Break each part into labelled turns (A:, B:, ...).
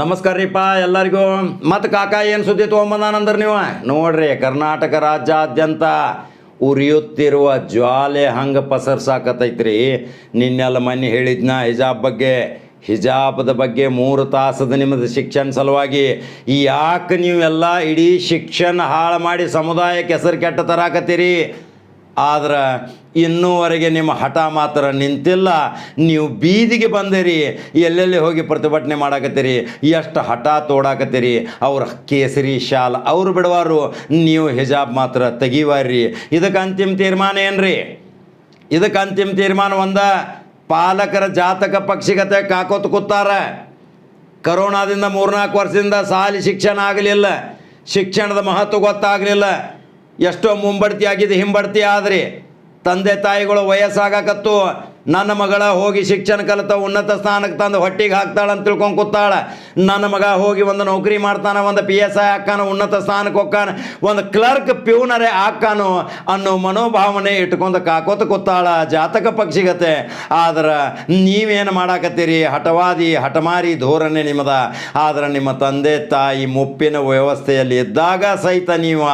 A: ನಮಸ್ಕಾರ ರೀಪ್ಪ ಎಲ್ಲರಿಗೂ. ಮತ್ತು ಕಾಕ, ಏನು ಸುದ್ದಿ ತೊಗೊಂಬಂದಾನಂದ್ರೆ ನೀವು? ನೋಡ್ರಿ, ಕರ್ನಾಟಕ ರಾಜ್ಯಾದ್ಯಂತ ಉರಿಯುತ್ತಿರುವ ಜ್ವಾಲೆ ಹಂಗೆ ಪಸರ್ಸಾಕತೈತ್ರಿ. ನಿನ್ನೆಲ್ಲ ಮನೆ ಹೇಳಿದ್ನ ಹಿಜಾಬ್ ಬಗ್ಗೆ. ಹಿಜಾಬದ ಬಗ್ಗೆ ಮೂರು ತಾಸದ ನಿಮ್ಮದು ಶಿಕ್ಷಣ ಸಲುವಾಗಿ. ಯಾಕೆ ನೀವೆಲ್ಲ ಇಡೀ ಶಿಕ್ಷಣ ಹಾಳು ಮಾಡಿ ಸಮುದಾಯಕ್ಕೆ ಹೆಸರು ಕೆಟ್ಟ ತರಾಕತ್ತೀರಿ ಆದ್ರೆ ಇನ್ನೂವರೆಗೆ ನಿಮ್ಮ ಹಠ ಮಾತ್ರ ನಿಂತಿಲ್ಲ. ನೀವು ಬೀದಿಗೆ ಬಂದಿರಿ. ಎಲ್ಲೆಲ್ಲಿ ಹೋಗಿ ಪ್ರತಿಭಟನೆ ಮಾಡಾಕತ್ತೀರಿ? ಎಷ್ಟು ಹಠ ತೋಡಾಕತ್ತೀರಿ? ಅವ್ರ ಕೇಸರಿ ಶಾಲ್ ಅವರು ಬಿಡವಾರು. ನೀವು ಹಿಜಾಬ್ ಮಾತ್ರ ತೆಗಿವಾರ್ರಿ. ಇದಕ್ಕೆ ಅಂತಿಮ ತೀರ್ಮಾನ ಏನ್ರಿ? ಇದಕ್ಕೆ ಅಂತಿಮ ತೀರ್ಮಾನ ಒಂದ, ಪಾಲಕರ ಜಾತಕ ಪಕ್ಷಿಗತೆ ಕಾಕೋತ್ ಕೂತಾರ. ಕರೋನಾದಿಂದ ಮೂರ್ನಾಲ್ಕು ವರ್ಷದಿಂದ ಸಾಲಿ ಶಿಕ್ಷಣ ಆಗಲಿಲ್ಲ. ಶಿಕ್ಷಣದ ಮಹತ್ವ ಗೊತ್ತಾಗಲಿಲ್ಲ. ಎಷ್ಟೋ ಮುಂಬಡ್ತಿ ಆಗಿದೆ ಹಿಂಬಡ್ತಿ ಆದ್ರಿ ತಂದೆ ತಾಯಿಗಳು ವಯಸ್ಸಾಗಕತ್ತು ನನ್ನ ಮಗಳ ಹೋಗಿ ಶಿಕ್ಷಣ ಕಲಿತ ಉನ್ನತ ಸ್ಥಾನಕ್ಕೆ ತಂದು ಹೊಟ್ಟಿಗೆ ಹಾಕ್ತಾಳೆ ಅಂತ ತಿಳ್ಕೊಂಡು ಕೂತಾಳೆ. ನನ್ನ ಮಗ ಹೋಗಿ ಒಂದು ನೌಕರಿ ಮಾಡ್ತಾನೆ, ಒಂದು ಪಿ ಎಸ್ ಐ ಹಾಕಾನ ಉನ್ನತ ಸ್ಥಾನಕ್ಕೆ ಹೋಗ್ತಾನೆ ಒಂದು ಕ್ಲರ್ಕ್ ಪ್ಯೂನರೇ ಹಾಕಾನು ಅನ್ನೋ ಮನೋಭಾವನೆ ಇಟ್ಕೊಂಡು ಕಾಕೋತ ಕೂತಾಳ ಜಾತಕ ಪಕ್ಷಿಗತೆ ಆದ್ರೆ ನೀವೇನು ಮಾಡಾಕತ್ತೀರಿ? ಹಠವಾದಿ, ಹಠಮಾರಿ ಧೋರಣೆ ನಿಮ್ಮದ. ಆದ್ರೆ ನಿಮ್ಮ ತಂದೆ, ತಾಯಿ ಮುಪ್ಪಿನ ವ್ಯವಸ್ಥೆಯಲ್ಲಿ ಇದ್ದಾಗ ಸಹಿತ ನೀವು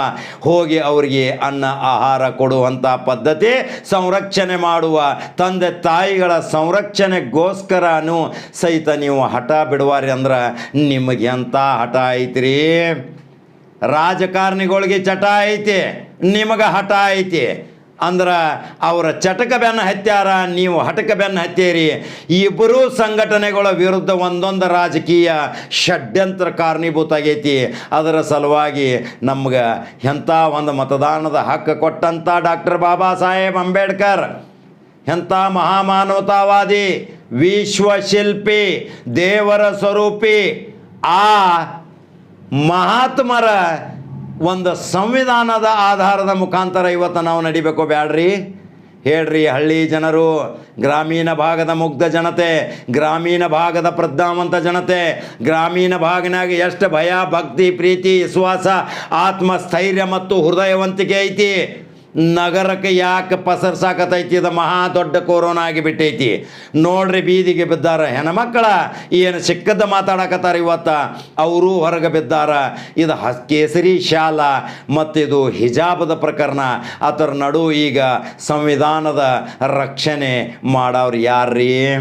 A: ಹೋಗಿ ಅವರಿಗೆ ಅನ್ನ, ಆಹಾರ ಕೊಡುವಂಥ ಪದ್ಧತಿ ಸಂರಕ್ಷಣೆ ಮಾಡುವ ತಂದೆ ತಾಯಿಗಳ ಸಂರಕ್ಷಣೆಗೋಸ್ಕರನೂ ಸಹಿತ ನೀವು ಹಠ ಬಿಡುವಾರಿ ಅಂದ್ರೆ ನಿಮಗೆ ಎಂಥ ಹಠ ಐತ್ರಿ? ರಾಜಕಾರಣಿಗಳಿಗೆ ಚಟ ಐತಿ, ನಿಮಗೆ ಹಠ ಐತಿ. ಅಂದ್ರೆ ಅವರ ಚಟಕ ಬೆನ್ನ ಹತ್ಯಾರ, ನೀವು ಹಟಕ ಬೆನ್ನ ಹತ್ತೀರಿ ಇಬ್ಬರೂ ಸಂಘಟನೆಗಳ ವಿರುದ್ಧ ಒಂದೊಂದು ರಾಜಕೀಯ ಷಡ್ಯಂತ್ರ ಕಾರಣೀಭೂತ ಆಗೈತಿ ಅದರ ಸಲುವಾಗಿ ನಮ್ಗೆ ಎಂಥ ಒಂದು ಮತದಾನದ ಹಕ್ಕು ಕೊಟ್ಟಂಥ ಡಾಕ್ಟರ್ ಬಾಬಾ ಸಾಹೇಬ್ ಅಂಬೇಡ್ಕರ್. ಎಂಥ ಮಹಾಮಾನವತಾವಾದಿ? ವಿಶ್ವಶಿಲ್ಪಿ, ದೇವರ ಸ್ವರೂಪಿ. ಆ ಮಹಾತ್ಮರ ಒಂದು ಸಂವಿಧಾನದ ಆಧಾರದ ಮುಖಾಂತರ ಇವತ್ತು ನಾವು ನಡಿಬೇಕು ಬ್ಯಾಡ್ರಿ? ಹೇಳ್ರಿ, ಹಳ್ಳಿ ಜನರು, ಗ್ರಾಮೀಣ ಭಾಗದ ಮುಗ್ಧ ಜನತೆ, ಗ್ರಾಮೀಣ ಭಾಗದ ಪ್ರಜ್ಞಾವಂತ ಜನತೆ, ಗ್ರಾಮೀಣ ಭಾಗನಾಗ ಎಷ್ಟು ಭಯ, ಭಕ್ತಿ, ಪ್ರೀತಿ, ವಿಶ್ವಾಸ, ಆತ್ಮಸ್ಥೈರ್ಯ ಮತ್ತು ಹೃದಯವಂತಿಕೆ ಐತಿ? ನಗರಕ್ಕೆ ಯಾಕೆ ಪಸರ್ಸಾಕತೈತಿ? ಇದು ಮಹಾ ದೊಡ್ಡ ಕೊರೋನಾ ಆಗಿಬಿಟ್ಟೈತಿ. ನೋಡ್ರಿ ಬೀದಿಗೆ ಬಿದ್ದಾರ ಹೆಣ್ಮಕ್ಕಳ ಏನು ಸಿಕ್ಕದ ಮಾತಾಡಕತ್ತಾರ ಇವತ್ತು? ಅವರು ಹೊರಗೆ ಬಿದ್ದಾರ. ಇದು ಹ, ಕೇಸರಿ ಶಾಲ ಮತ್ತಿದು ಹಿಜಾಬದ ಪ್ರಕರಣ. ಅದರ ನಡು ಈಗ ಸಂವಿಧಾನದ ರಕ್ಷಣೆ ಮಾಡೋರು ಯಾರ್ರೀ?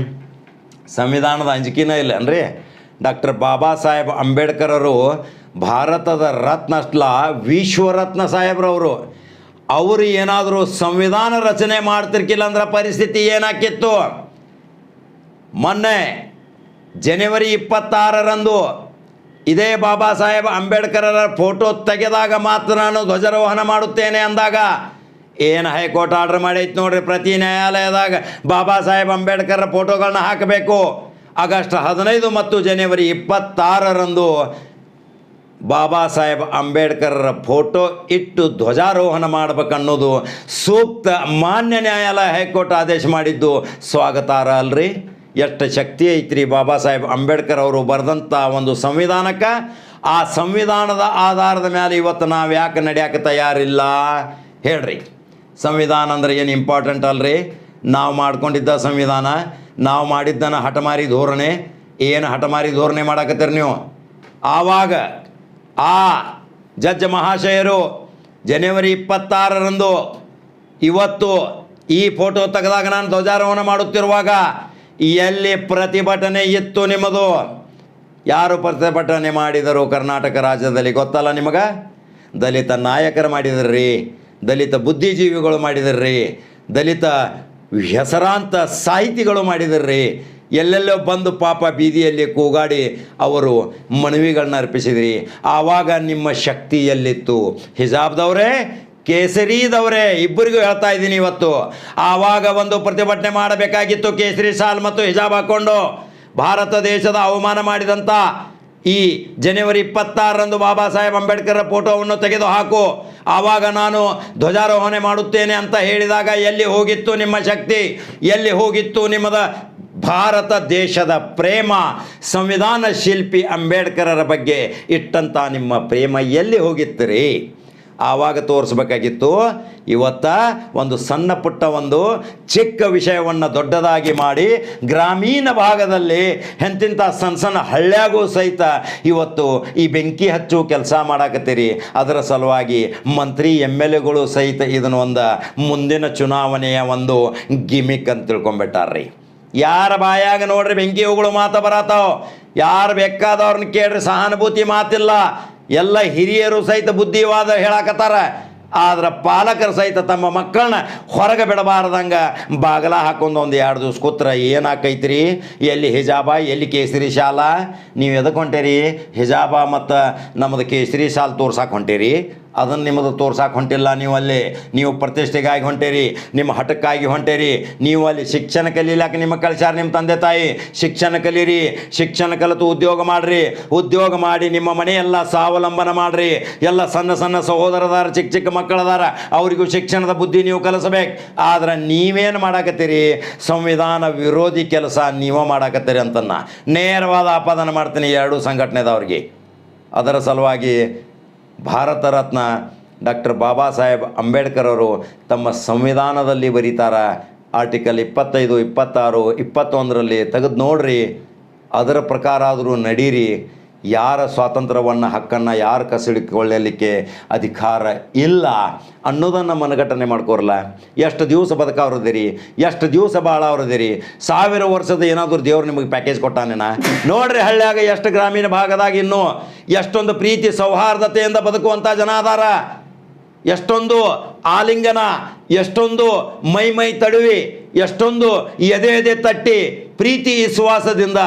A: ಸಂವಿಧಾನದ ಅಂಜಿಕೆನೇ ಇಲ್ಲ ಅನ್ರಿ ಡಾಕ್ಟರ್ ಬಾಬಾ ಸಾಹೇಬ್ ಅಂಬೇಡ್ಕರ್ ಅವರು ಭಾರತದ ರತ್ನ ಅಷ್ಟಲ ವಿಶ್ವರತ್ನ ಸಾಹೇಬ್ರವರು. ಅವರು ಏನಾದರೂ ಸಂವಿಧಾನ ರಚನೆ ಮಾಡ್ತಿರ್ಕಿಲ್ಲ ಅಂದ್ರೆ ಪರಿಸ್ಥಿತಿ ಏನಾಕಿತ್ತು ಮೊನ್ನೆ ಜನವರಿ ಇಪ್ಪತ್ತಾರರಂದು ಇದೇ ಬಾಬಾ ಸಾಹೇಬ್ ಅಂಬೇಡ್ಕರರ ಫೋಟೋ ತೆಗೆದಾಗ ಮಾತ್ರ ನಾನು ಧ್ವಜಾರೋಹಣ ಮಾಡುತ್ತೇನೆ ಅಂದಾಗ ಏನು ಹೈಕೋರ್ಟ್ ಆರ್ಡರ್ ಮಾಡೈತೆ ನೋಡ್ರಿ ಪ್ರತಿ ನ್ಯಾಯಾಲಯದಾಗ ಬಾಬಾ ಸಾಹೇಬ್ ಅಂಬೇಡ್ಕರ್ ಫೋಟೋಗಳನ್ನ ಹಾಕಬೇಕು. ಆಗಸ್ಟ್ ಹದಿನೈದು ಮತ್ತು ಜನವರಿ ಇಪ್ಪತ್ತಾರರಂದು ಬಾಬಾ ಸಾಹೇಬ್ ಅಂಬೇಡ್ಕರ್ರ ಫೋಟೋ ಇಟ್ಟು ಧ್ವಜಾರೋಹಣ ಮಾಡಬೇಕನ್ನೋದು ಸೂಕ್ತ ಮಾನ್ಯ ನ್ಯಾಯಾಲಯ ಹೈಕೋರ್ಟ್ ಆದೇಶ ಮಾಡಿದ್ದು. ಸ್ವಾಗತಾರ ಅಲ್ರಿ? ಎಷ್ಟು ಶಕ್ತಿ ಐತ್ರಿ ಬಾಬಾ ಸಾಹೇಬ್ ಅಂಬೇಡ್ಕರ್ ಅವರು ಬರೆದಂಥ ಒಂದು ಸಂವಿಧಾನಕ್ಕೆ? ಆ ಸಂವಿಧಾನದ ಆಧಾರದ ಮೇಲೆ ಇವತ್ತು ನಾವು ಯಾಕೆ ನಡೆಯಕ್ಕೆ ತಯಾರಿಲ್ಲ? ಹೇಳ್ರಿ. ಸಂವಿಧಾನ ಅಂದ್ರೆ ಏನು ಇಂಪಾರ್ಟೆಂಟ್ ಅಲ್ರಿ? ನಾವು ಮಾಡ್ಕೊಂಡಿದ್ದ ಸಂವಿಧಾನ, ನಾವು ಮಾಡಿದ್ದನ ಹಠಮಾರಿ ಧೋರಣೆ, ಏನು ಹಠಮಾರಿ ಧೋರಣೆ ಮಾಡಕತ್ತೀರಿ ನೀವು? ಆವಾಗ ಆ ಜಡ್ಜ್ ಮಹಾಶಯರು ಜನವರಿ ಇಪ್ಪತ್ತಾರರಂದು ಇವತ್ತು ಈ ಫೋಟೋ ತೆಗೆದಾಗ ನಾನು ಧ್ವಜಾರೋಹಣ ಮಾಡುತ್ತಿರುವಾಗ, ಎಲ್ಲಿ ಪ್ರತಿಭಟನೆ ಇತ್ತು ನಿಮ್ಮದು? ಯಾರು ಪ್ರತಿಭಟನೆ ಮಾಡಿದರು ಕರ್ನಾಟಕ ರಾಜ್ಯದಲ್ಲಿ ಗೊತ್ತಲ್ಲ ನಿಮಗೆ? ದಲಿತ ನಾಯಕರು ಮಾಡಿದ್ರಿ, ದಲಿತ ಬುದ್ಧಿಜೀವಿಗಳು ಮಾಡಿದ್ರಿ, ದಲಿತ ಹೆಸರಾಂತ ಸಾಹಿತಿಗಳು ಮಾಡಿದ್ರಿ ಎಲ್ಲೆಲ್ಲೋ ಬಂದು ಪಾಪ ಬೀದಿಯಲ್ಲಿ ಕೂಗಾಡಿ ಅವರು ಮನವಿಗಳನ್ನ ಅರ್ಪಿಸಿದ್ರಿ. ಆವಾಗ ನಿಮ್ಮ ಶಕ್ತಿ ಎಲ್ಲಿತ್ತು? ಹಿಜಾಬ್ದವರೇ, ಕೇಸರಿದವರೇ, ಇಬ್ಬರಿಗೂ ಹೇಳ್ತಾ ಇದ್ದೀನಿ ಇವತ್ತು. ಆವಾಗ ಒಂದು ಪ್ರತಿಭಟನೆ ಮಾಡಬೇಕಾಗಿತ್ತು ಕೇಸರಿ ಸಾಲ್ ಮತ್ತು ಹಿಜಾಬ್ ಹಾಕ್ಕೊಂಡು ಭಾರತ ದೇಶದ ಅವಮಾನ ಮಾಡಿದಂಥ ಈ ಜನವರಿ ಇಪ್ಪತ್ತಾರರಂದು ಬಾಬಾ ಸಾಹೇಬ್ ಅಂಬೇಡ್ಕರ್ ಫೋಟೋವನ್ನು ತೆಗೆದು ಹಾಕು ಆವಾಗ ನಾನು ಧ್ವಜಾರೋಹಣೆ ಮಾಡುತ್ತೇನೆ ಅಂತ ಹೇಳಿದಾಗ ಎಲ್ಲಿ ಹೋಗಿತ್ತು ನಿಮ್ಮ ಶಕ್ತಿ? ಎಲ್ಲಿ ಹೋಗಿತ್ತು ನಿಮ್ಮದ ಭಾರತ ದೇಶದ ಪ್ರೇಮ ಸಂವಿಧಾನ ಶಿಲ್ಪಿ ಅಂಬೇಡ್ಕರರ ಬಗ್ಗೆ ಇಟ್ಟಂಥ ನಿಮ್ಮ ಪ್ರೇಮ ಎಲ್ಲಿ ಹೋಗಿತ್ತು ಆವಾಗ ತೋರಿಸ್ಬೇಕಾಗಿತ್ತು, ಇವತ್ತ ಒಂದು ಸಣ್ಣ ಪುಟ್ಟ ಒಂದು ಚಿಕ್ಕ ವಿಷಯವನ್ನು ದೊಡ್ಡದಾಗಿ ಮಾಡಿ ಗ್ರಾಮೀಣ ಭಾಗದಲ್ಲಿ ಎಂತಿಂಥ ಸಣ್ಣ ಸಣ್ಣ ಹಳ್ಳ್ಯಾಗೂ ಸಹಿತ ಇವತ್ತು ಈ ಬೆಂಕಿ ಹಚ್ಚು ಕೆಲಸ ಮಾಡಾಕತ್ತೀರಿ. ಅದರ ಸಲುವಾಗಿ ಮಂತ್ರಿ ಎಂ ಎಲ್ ಎಗಳು ಸಹಿತ ಇದನ್ನು ಒಂದು ಮುಂದಿನ ಚುನಾವಣೆಯ ಒಂದು ಗಿಮಿಕ್ ಅಂತ ತಿಳ್ಕೊಂಬಿಟ್ಟಾರ್ರಿ. ಯಾರ ಬಾಯಾಗ ನೋಡ್ರಿ ಬೆಂಕಿ ಹೂಗಳು ಮಾತ ಬರತಾವ? ಯಾರು ಬೇಕಾದವ್ರನ್ನ ಕೇಳ್ರಿ, ಸಹಾನುಭೂತಿ ಮಾತಿಲ್ಲ. ಎಲ್ಲ ಹಿರಿಯರು ಸಹಿತ ಬುದ್ಧಿವಾದ ಹೇಳಾಕತ್ತಾರ. ಆದ್ರೆ ಪಾಲಕರು ಸಹಿತ ತಮ್ಮ ಮಕ್ಕಳನ್ನ ಹೊರಗೆ ಬಿಡಬಾರ್ದಂಗ ಬಾಗಲ ಹಾಕೊಂಡು ಒಂದು ಎರಡು ದಿವ್ಸ ಕೂತ್ರ, ಏನಾಕೈತ್ರಿ? ಎಲ್ಲಿ ಹಿಜಾಬ, ಎಲ್ಲಿ ಕೇಸರಿ ಶಾಲ? ನೀವು ಎದಕ್ಕೆ ಹೊಂಟೇರಿ? ಹಿಜಾಬ ಮತ್ತು ನಮ್ಮದು ಕೇಸರಿ ಶಾಲ್ ತೋರ್ಸಕ್ಕೆ ಹೊಂಟೀರಿ? ಅದನ್ನು ನಿಮ್ಮದು ತೋರ್ಸಕ್ಕೆ ಹೊಂಟಿಲ್ಲ. ನೀವು ಅಲ್ಲಿ, ನೀವು ಪ್ರತಿಷ್ಠೆಗಾಗಿ ಹೊಂಟೇರಿ, ನಿಮ್ಮ ಹಠಕ್ಕಾಗಿ ಹೊಂಟೇರಿ. ನೀವು ಅಲ್ಲಿ ಶಿಕ್ಷಣ ಕಲೀಲಾಕ ನಿಮ್ಮ ಕಳ್ಸ್ಯಾರ ನಿಮ್ಮ ತಂದೆ ತಾಯಿ. ಶಿಕ್ಷಣ ಕಲೀರಿ, ಶಿಕ್ಷಣ ಕಲಿತು ಉದ್ಯೋಗ ಮಾಡ್ರಿ. ಉದ್ಯೋಗ ಮಾಡಿ ನಿಮ್ಮ ಮನೆಯೆಲ್ಲ ಸ್ವಾವಲಂಬನ ಮಾಡ್ರಿ. ಎಲ್ಲ ಸಣ್ಣ ಸಣ್ಣ ಸಹೋದರದಾರ, ಚಿಕ್ಕ ಚಿಕ್ಕ ಮಕ್ಕಳದಾರ, ಅವರಿಗೂ ಶಿಕ್ಷಣದ ಬುದ್ಧಿ ನೀವು ಕಲಿಸ್ಬೇಕು. ಆದ್ರೆ ನೀವೇನು ಮಾಡಾಕತ್ತೀರಿ? ಸಂವಿಧಾನ ವಿರೋಧಿ ಕೆಲಸ ನೀವೇ ಮಾಡಾಕತ್ತೀರಿ ಅಂತನ್ನ ನೇರವಾದ ಆಪಾದನೆ ಮಾಡ್ತೀನಿ ಎರಡೂ ಸಂಘಟನೆದವ್ರಿಗೆ. ಅದರ ಸಲುವಾಗಿ ಭಾರತ ರತ್ನ ಡಾಕ್ಟರ್ ಬಾಬಾ ಸಾಹೇಬ್ ಅಂಬೇಡ್ಕರ್ ಅವರು ತಮ್ಮ ಸಂವಿಧಾನದಲ್ಲಿ ಬರೀತಾರ ಆರ್ಟಿಕಲ್ ಇಪ್ಪತ್ತೈದು, ಇಪ್ಪತ್ತಾರು, ಇಪ್ಪತ್ತೊಂದರಲ್ಲಿ ತೆಗೆದು ನೋಡ್ರಿ, ಅದರ ಪ್ರಕಾರ ಆದರೂ ನಡೀರಿ. ಯಾರ ಸ್ವಾತಂತ್ರ್ಯವನ್ನು, ಹಕ್ಕನ್ನು ಯಾರು ಕಸಿಡಿಕೊಳ್ಳಲಿಕ್ಕೆ ಅಧಿಕಾರ ಇಲ್ಲ ಅನ್ನೋದನ್ನು ಮನಗಟ್ಟನೆ ಮಾಡ್ಕೋರಲ್ಲ. ಎಷ್ಟು ದಿವಸ ಬದುಕವ್ರದಿರಿ ಎಷ್ಟು ದಿವಸ ಭಾಳ ಅವ್ರದಿರಿ, ಸಾವಿರ ವರ್ಷದ ಏನಾದರೂ ದೇವ್ರು ನಿಮಗೆ ಪ್ಯಾಕೇಜ್ ಕೊಟ್ಟಾನೇನ? ನೋಡ್ರಿ ಹಳ್ಳಿಯಾಗ ಎಷ್ಟು ಗ್ರಾಮೀಣ ಭಾಗದಾಗ ಇನ್ನೂ ಎಷ್ಟೊಂದು ಪ್ರೀತಿ ಸೌಹಾರ್ದತೆಯಿಂದ ಬದುಕುವಂಥ ಜನ ಅದಾರ. ಎಷ್ಟೊಂದು ಆಲಿಂಗನ, ಎಷ್ಟೊಂದು ಮೈ ಮೈ ತಡುವಿ ಎಷ್ಟೊಂದು ಎದೆ ಎದೆ ತಟ್ಟಿ ಪ್ರೀತಿ ವಿಶ್ವಾಸದಿಂದ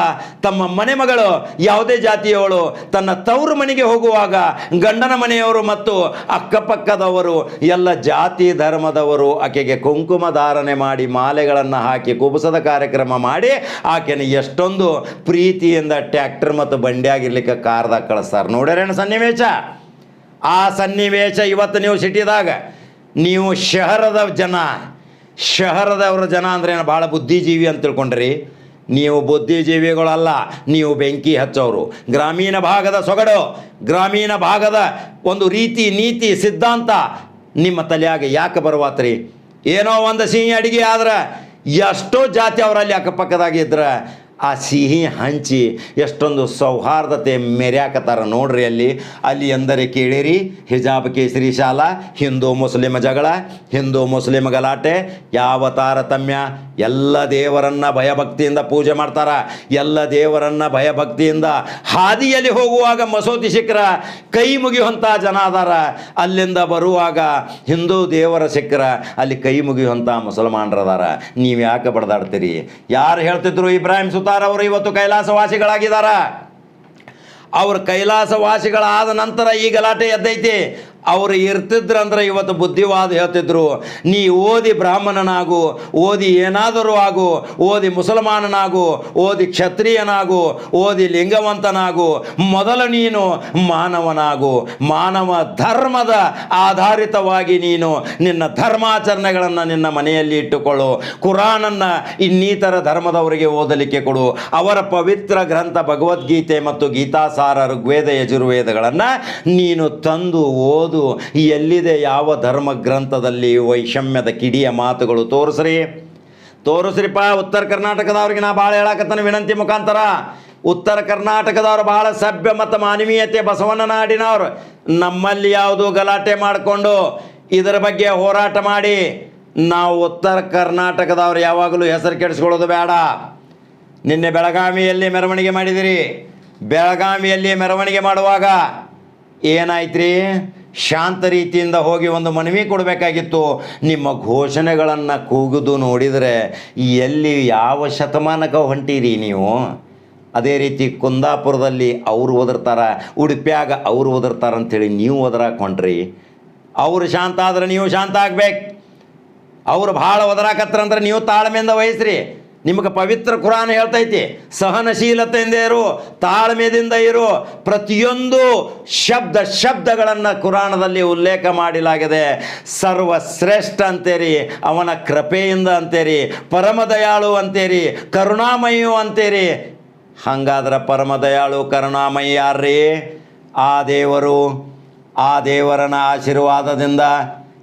A: ತಮ್ಮ ಮನೆ ಮಗಳು ಯಾವುದೇ ಜಾತಿಯವಳು ತನ್ನ ತವರು ಮನೆಗೆ ಹೋಗುವಾಗ ಗಂಡನ ಮನೆಯವರು ಮತ್ತು ಅಕ್ಕಪಕ್ಕದವರು ಎಲ್ಲ ಜಾತಿ ಧರ್ಮದವರು ಆಕೆಗೆ ಕುಂಕುಮ ಧಾರಣೆ ಮಾಡಿ ಮಾಲೆಗಳನ್ನು ಹಾಕಿ ಕುಬುಸದ ಕಾರ್ಯಕ್ರಮ ಮಾಡಿ ಆಕೆನ ಎಷ್ಟೊಂದು ಪ್ರೀತಿಯಿಂದ ಟ್ಯಾಕ್ಟರ್ ಮತ್ತು ಬಂಡಿಯಾಗಿರ್ಲಿಕ್ಕೆ ಕಾರ್ದಾಗ ಕಳಿಸ್ತಾರೆ. ನೋಡ್ಯಾರೇನು ಸನ್ನಿವೇಶ? ಆ ಸನ್ನಿವೇಶ ಇವತ್ತು ನೀವು ಸಿಟಿದಾಗ ನೀವು ಶಹರದ ಜನ. ಶಹರದವ್ರ ಜನ ಅಂದ್ರೆ ಏನು? ಭಾಳ ಬುದ್ಧಿಜೀವಿ ಅಂತ ತಿಳ್ಕೊಂಡ್ರಿ. ನೀವು ಬುದ್ಧಿಜೀವಿಗಳಲ್ಲ, ನೀವು ಬೆಂಕಿ ಹಚ್ಚೋರು. ಗ್ರಾಮೀಣ ಭಾಗದ ಸೊಗಡು, ಗ್ರಾಮೀಣ ಭಾಗದ ಒಂದು ರೀತಿ ನೀತಿ ಸಿದ್ಧಾಂತ ನಿಮ್ಮ ತಲೆಯಾಗ ಯಾಕೆ ಬರುವಾತ್ರಿ? ಏನೋ ಒಂದು ಸಿಹಿ ಅಡಿಗೆ ಆದ್ರೆ ಎಷ್ಟೋ ಜಾತಿ ಅವರಲ್ಲಿ ಅಕ್ಕಪಕ್ಕದಾಗ ಇದ್ರೆ ಆ ಸಿಹಿ ಹಂಚಿ ಎಷ್ಟೊಂದು ಸೌಹಾರ್ದತೆ ಮೆರ್ಯಾಕತ್ತಾರ ನೋಡ್ರಿ ಅಲ್ಲಿ. ಅಲ್ಲಿ ಎಂದರೆ ಕೇಳಿರಿ, ಹಿಜಾಬ್ ಕೇಸರಿ ಶಾಲಾ, ಹಿಂದೂ ಮುಸ್ಲಿಂ ಜಗಳ, ಹಿಂದೂ ಮುಸ್ಲಿಂ ಗಲಾಟೆ, ಯಾವ ತಾರತಮ್ಯ? ಎಲ್ಲ ದೇವರನ್ನ ಭಯಭಕ್ತಿಯಿಂದ ಪೂಜೆ ಮಾಡ್ತಾರ. ಎಲ್ಲ ದೇವರನ್ನ ಭಯಭಕ್ತಿಯಿಂದ ಹಾದಿಯಲ್ಲಿ ಹೋಗುವಾಗ ಮಸೂತಿ ಸಿಕ್ಕರ ಕೈ ಮುಗಿಯುವಂಥ ಜನ ಅದಾರ ಅಲ್ಲಿಂದ ಬರುವಾಗ ಹಿಂದೂ ದೇವರ ಸಿಕ್ಕರ ಅಲ್ಲಿ ಕೈ ಮುಗಿಯುವಂಥ ಮುಸಲ್ಮಾನರದಾರ. ನೀವು ಯಾಕೆ ಬಡದಾಡ್ತೀರಿ? ಯಾರು ಹೇಳ್ತಿದ್ರು ಇಬ್ರಾಹಿಂ ಸುತಾರ್? ಅವರು ಇವತ್ತು ಕೈಲಾಸವಾಸಿಗಳಾಗಿದ್ದಾರೆ. ಅವ್ರ ಕೈಲಾಸವಾಸಿಗಳಾದ ನಂತರ ಈ ಗಲಾಟೆ ಎದ್ದೈತಿ. ಅವ್ರು ಇರ್ತಿದ್ರಂದ್ರೆ ಇವತ್ತು ಬುದ್ಧಿವಾದ ಹೇಳ್ತಿದ್ರು. ನೀ ಓದಿ ಬ್ರಾಹ್ಮಣನಾಗು, ಓದಿ ಏನಾದರೂ ಆಗು, ಓದಿ ಮುಸಲ್ಮಾನನಾಗು, ಓದಿ ಕ್ಷತ್ರಿಯನಾಗು, ಓದಿ ಲಿಂಗವಂತನಾಗು, ಮೊದಲು ನೀನು ಮಾನವನಾಗು. ಮಾನವ ಧರ್ಮದ ಆಧಾರಿತವಾಗಿ ನೀನು ನಿನ್ನ ಧರ್ಮಾಚರಣೆಗಳನ್ನು ನಿನ್ನ ಮನೆಯಲ್ಲಿ ಇಟ್ಟುಕೊಳ್ಳು. ಕುರಾನನ್ನು ಇನ್ನಿತರ ಧರ್ಮದವರಿಗೆ ಓದಲಿಕ್ಕೆ ಕೊಡು. ಅವರ ಪವಿತ್ರ ಗ್ರಂಥ ಭಗವದ್ಗೀತೆ ಮತ್ತು ಗೀತಾಸಾರ ಋಗ್ವೇದ ಯಜುರ್ವೇದಗಳನ್ನು ನೀನು ತಂದು ಓದು. ಎಲ್ಲಿದೆ ಯಾವ ಧರ್ಮ ಗ್ರಂಥದಲ್ಲಿ ವೈಷಮ್ಯದ ಕಿಡಿಯ ಮಾತುಗಳು ತೋರಿಸ್ರಿ? ತೋರಿಸ್ರಿಪ್ಪ, ಉತ್ತರ ಕರ್ನಾಟಕದವ್ರಿಗೆ ನಾ ಭಾಳ ಹೇಳಕತ್ತಾನೆ ವಿನಂತಿ ಮುಖಾಂತರ. ಉತ್ತರ ಕರ್ನಾಟಕದವ್ರು ಭಾಳ ಸಭ್ಯ ಮತ್ತು ಮಾನವೀಯತೆ ಬಸವಣ್ಣ ನಾಡಿನವ್ರು ನಮ್ಮಲ್ಲಿ ಯಾವುದು ಗಲಾಟೆ ಮಾಡಿಕೊಂಡು ಇದರ ಬಗ್ಗೆ ಹೋರಾಟ ಮಾಡಿ. ನಾವು ಉತ್ತರ ಕರ್ನಾಟಕದವ್ರು ಯಾವಾಗಲೂ ಹೆಸರು ಕೆಡಿಸ್ಕೊಳ್ಳೋದು ಬೇಡ. ನಿನ್ನೆ ಬೆಳಗಾವಿಯಲ್ಲಿ ಮೆರವಣಿಗೆ ಮಾಡಿದಿರಿ. ಬೆಳಗಾವಿಯಲ್ಲಿ ಮೆರವಣಿಗೆ ಮಾಡುವಾಗ ಏನಾಯ್ತ್ರಿ? ಶಾಂತ ರೀತಿಯಿಂದ ಹೋಗಿ ಒಂದು ಮನವಿ ಕೊಡಬೇಕಾಗಿತ್ತು. ನಿಮ್ಮ ಘೋಷಣೆಗಳನ್ನು ಕೂಗಿದು ನೋಡಿದರೆ ಎಲ್ಲಿ ಯಾವ ಶತಮಾನಕ್ಕೆ ಹೊಂಟೀರಿ ನೀವು? ಅದೇ ರೀತಿ ಕುಂದಾಪುರದಲ್ಲಿ ಅವರು ಓದಿರ್ತಾರ ಉಡುಪಿಯಾಗ ಅವರು ಓದಿರ್ತಾರ ಅಂಥೇಳಿ ನೀವು ಒದರಾಕೊಂಡ್ರಿ. ಅವರು ಶಾಂತ ಆದ್ರೆ ನೀವು ಶಾಂತ ಆಗ್ಬೇಕು. ಅವರು ಭಾಳ ಒದರಾಕತ್ರಂದ್ರೆ ನೀವು ತಾಳ್ಮೆಯಿಂದ ವಹಿಸ್ರಿ. ನಿಮಗೆ ಪವಿತ್ರ ಕುರಾನ್ ಹೇಳ್ತೈತಿ, ಸಹನಶೀಲತೆಯಿಂದ ಇರು ತಾಳ್ಮೆದಿಂದ ಇರು, ಪ್ರತಿಯೊಂದು ಶಬ್ದ ಶಬ್ದಗಳನ್ನು ಕುರಾಣದಲ್ಲಿ ಉಲ್ಲೇಖ ಮಾಡಲಾಗಿದೆ. ಸರ್ವಶ್ರೇಷ್ಠ ಅಂತೇರಿ, ಅವನ ಕೃಪೆಯಿಂದ ಅಂತೇರಿ, ಪರಮದಯಾಳು ಅಂತೇರಿ, ಕರುಣಾಮಯು ಅಂತೇರಿ. ಹಂಗಾದ್ರೆ ಪರಮದಯಾಳು, ಕರುಣಾಮಯಿ ಯಾರ್ರೀ? ಆ ದೇವರು, ಆ ದೇವರನ ಆಶೀರ್ವಾದದಿಂದ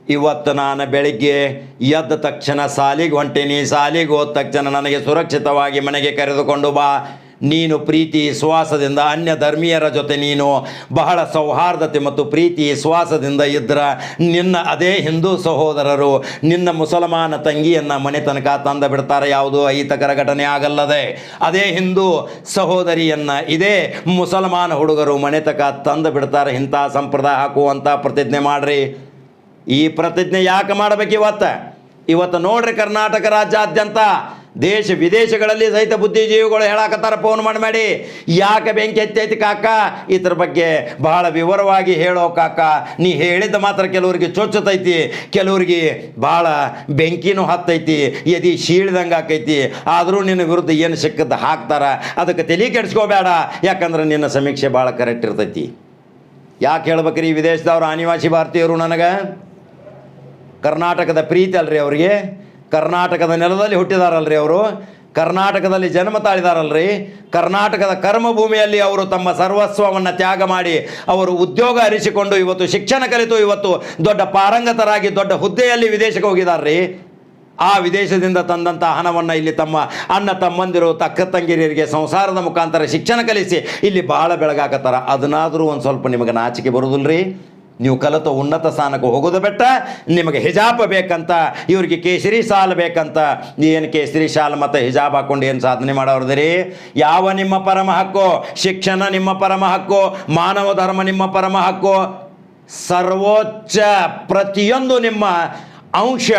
A: ಇವತ್ತು ನಾನು ಬೆಳಿಗ್ಗೆ ಎದ್ದ ತಕ್ಷಣ ಸಾಲಿಗೆ ಹೊಂಟೀನಿ. ಸಾಲಿಗೆ ಹೋದ ತಕ್ಷಣ ನನಗೆ ಸುರಕ್ಷಿತವಾಗಿ ಮನೆಗೆ ಕರೆದುಕೊಂಡು ಬಾ. ನೀನು ಪ್ರೀತಿ, ವಿಶ್ವಾಸದಿಂದ ಅನ್ಯ ಧರ್ಮೀಯರ ಜೊತೆ ನೀನು ಬಹಳ ಸೌಹಾರ್ದತೆ ಮತ್ತು ಪ್ರೀತಿ, ವಿಶ್ವಾಸದಿಂದ ಇದ್ರ. ನಿನ್ನ ಅದೇ ಹಿಂದೂ ಸಹೋದರರು ನಿನ್ನ ಮುಸಲ್ಮಾನ ತಂಗಿಯನ್ನು ಮನೆ ತನಕ ತಂದು ಬಿಡ್ತಾರೆ. ಯಾವುದು ಅಹಿತಕರ ಘಟನೆ ಆಗಲ್ಲದೆ. ಅದೇ ಹಿಂದೂ ಸಹೋದರಿಯನ್ನು ಇದೇ ಮುಸಲ್ಮಾನ ಹುಡುಗರು ಮನೆ ತನಕ ತಂದು ಬಿಡ್ತಾರೆ. ಇಂಥ ಸಂಪ್ರದಾಯ ಹಾಕುವಂಥ ಪ್ರತಿಜ್ಞೆ ಮಾಡ್ರಿ. ಈ ಪ್ರತಿಜ್ಞೆ ಯಾಕೆ ಮಾಡಬೇಕು ಇವತ್ತು? ಇವತ್ತು ನೋಡ್ರಿ ಕರ್ನಾಟಕ ರಾಜ್ಯಾದ್ಯಂತ ದೇಶ ವಿದೇಶಗಳಲ್ಲಿ ಸಹಿತ ಬುದ್ಧಿಜೀವಿಗಳು ಹೇಳಾಕತ್ತಾರ ಫೋನ್ ಮಾಡಿ ಮಾಡಿ. ಯಾಕೆ ಬೆಂಕಿ ಹತ್ತೈತಿ ಕಾಕ? ಇದ್ರ ಬಗ್ಗೆ ಬಹಳ ವಿವರವಾಗಿ ಹೇಳೋ ಕಾಕ, ನೀ ಹೇಳಿದ ಮಾತ್ರ ಕೆಲವರಿಗೆ ಚೊಚ್ಚತೈತಿ, ಕೆಲವರಿಗೆ ಭಾಳ ಬೆಂಕಿನೂ ಹತ್ತೈತಿ, ಎದಿ ಶೀಳ್ದಂಗೆ ಆಕೈತಿ. ಆದರೂ ನಿನ್ನ ವಿರುದ್ಧ ಏನು ಸಿಕ್ಕದ್ದು ಹಾಕ್ತಾರ? ಅದಕ್ಕೆ ತಲೆ ಕೆಡಿಸ್ಕೋಬೇಡ, ಯಾಕಂದ್ರೆ ನಿನ್ನ ಸಮೀಕ್ಷೆ ಭಾಳ ಕರೆಕ್ಟ್ ಇರ್ತೈತಿ. ಯಾಕೆ ಹೇಳ್ಬೇಕ್ರಿ ವಿದೇಶದವ್ರು ಅನಿವಾಸಿ ಭಾರತೀಯರು ನನಗೆ? ಕರ್ನಾಟಕದ ಪ್ರೀತಿ ಅಲ್ರಿ ಅವರಿಗೆ. ಕರ್ನಾಟಕದ ನೆಲದಲ್ಲಿ ಹುಟ್ಟಿದಾರಲ್ರಿ ಅವರು. ಕರ್ನಾಟಕದಲ್ಲಿ ಜನ್ಮ ತಾಳಿದಾರಲ್ರಿ. ಕರ್ನಾಟಕದ ಕರ್ಮಭೂಮಿಯಲ್ಲಿ ಅವರು ತಮ್ಮ ಸರ್ವಸ್ವವನ್ನು ತ್ಯಾಗ ಮಾಡಿ ಅವರು ಉದ್ಯೋಗ ಅರಿಸಿಕೊಂಡು ಇವತ್ತು ಶಿಕ್ಷಣ ಕಲಿತು ಇವತ್ತು ದೊಡ್ಡ ಪಾರಂಗತರಾಗಿ ದೊಡ್ಡ ಹುದ್ದೆಯಲ್ಲಿ ವಿದೇಶಕ್ಕೆ ಹೋಗಿದಾರ್ರಿ. ಆ ವಿದೇಶದಿಂದ ತಂದಂಥ ಹಣವನ್ನು ಇಲ್ಲಿ ತಮ್ಮ ಅಣ್ಣ ತಮ್ಮಂದಿರು ತಕ್ಕ ತಂಗಿರಿಯರಿಗೆ ಸಂಸಾರದ ಮುಖಾಂತರ ಶಿಕ್ಷಣ ಕಲಿಸಿ ಇಲ್ಲಿ ಭಾಳ ಬೆಳಗಾಕತ್ತಾರ. ಅದನ್ನಾದರೂ ಒಂದು ಸ್ವಲ್ಪ ನಿಮಗೆ ನಾಚಿಕೆ ಬರುವುದಿಲ್ರಿ ನೀವು ಕಲಿತು ಉನ್ನತ ಸ್ಥಾನಕ್ಕೆ ಹೋಗೋದು ಬೆಟ್ಟ, ನಿಮಗೆ ಹಿಜಾಬ್ ಬೇಕಂತ, ಇವ್ರಿಗೆ ಕೇಸರಿ ಶಾಲ್ ಬೇಕಂತ. ಏನು ಕೇಸರಿ ಶಾಲ್ ಮತ್ತು ಹಿಜಾಬ್ ಹಾಕೊಂಡು ಏನು ಸಾಧನೆ ಮಾಡೋರ್ದಿರಿ? ಯಾವ ನಿಮ್ಮ ಪರಮ ಹಕ್ಕು? ಶಿಕ್ಷಣ ನಿಮ್ಮ ಪರಮ ಹಕ್ಕು? ಮಾನವ ಧರ್ಮ ನಿಮ್ಮ ಪರಮ ಹಕ್ಕು? ಸರ್ವೋಚ್ಚ ಪ್ರತಿಯೊಂದು ನಿಮ್ಮ ಅಂಶ